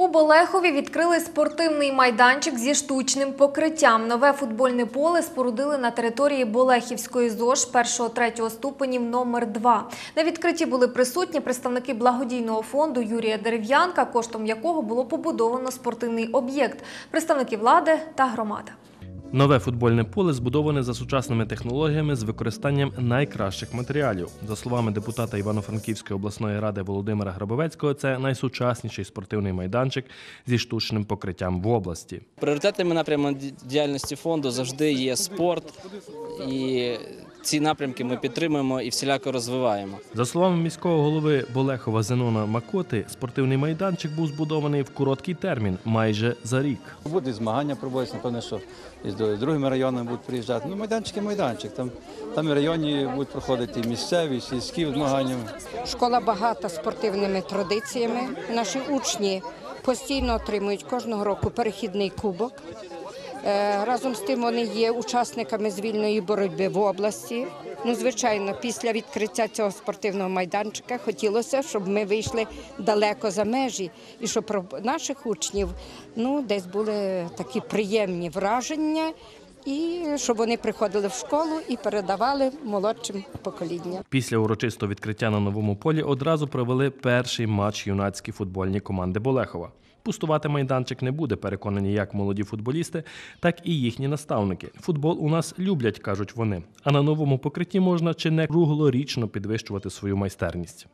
У Болехові відкрили спортивний майданчик зі штучним покриттям. Нове футбольне поле спорудили на території Болехівської ЗОЖ 1-3 ступенів номер 2 На відкритті були присутні представники благодійного фонду Юрія Дерев'янка, коштом якого було побудовано спортивний об'єкт, представники влади та громада. Нове футбольне поле збудоване за сучасними технологіями з використанням найкращих матеріалів. За словами депутата Івано-Франківської обласної ради Володимира Грабовецького, це найсучасніший спортивний майданчик зі штучним покриттям в області. Пріоритетними напрямами діяльності фонду завжди є спорт, і ці напрямки ми підтримуємо і всіляко розвиваємо. За словами міського голови Болехова Зенона Макоти, спортивний майданчик був збудований в короткий термін, майже за рік. Будуть змагання проводитися, напевно, що і з другими районами будуть приїжджати. Ну, майданчик є майданчик. Там, там і районні будуть проходити і місцеві, і сільські змагання. Школа багата спортивними традиціями. Наші учні постійно отримують кожного року перехідний кубок. Е, Разом з тим вони є учасниками звільної боротьби в області. Ну, звичайно, після відкриття цього спортивного майданчика хотілося, щоб ми вийшли далеко за межі, і щоб про наших учнів ну, десь були такі приємні враження, і щоб вони приходили в школу і передавали молодшим поколінням. Після урочистого відкриття на новому полі одразу провели перший матч юнацькі футбольні команди Болехова. Пустувати майданчик не буде, переконані як молоді футболісти, так і їхні наставники. Футбол у нас люблять, кажуть вони. А на новому покритті можна чи не круглорічно підвищувати свою майстерність.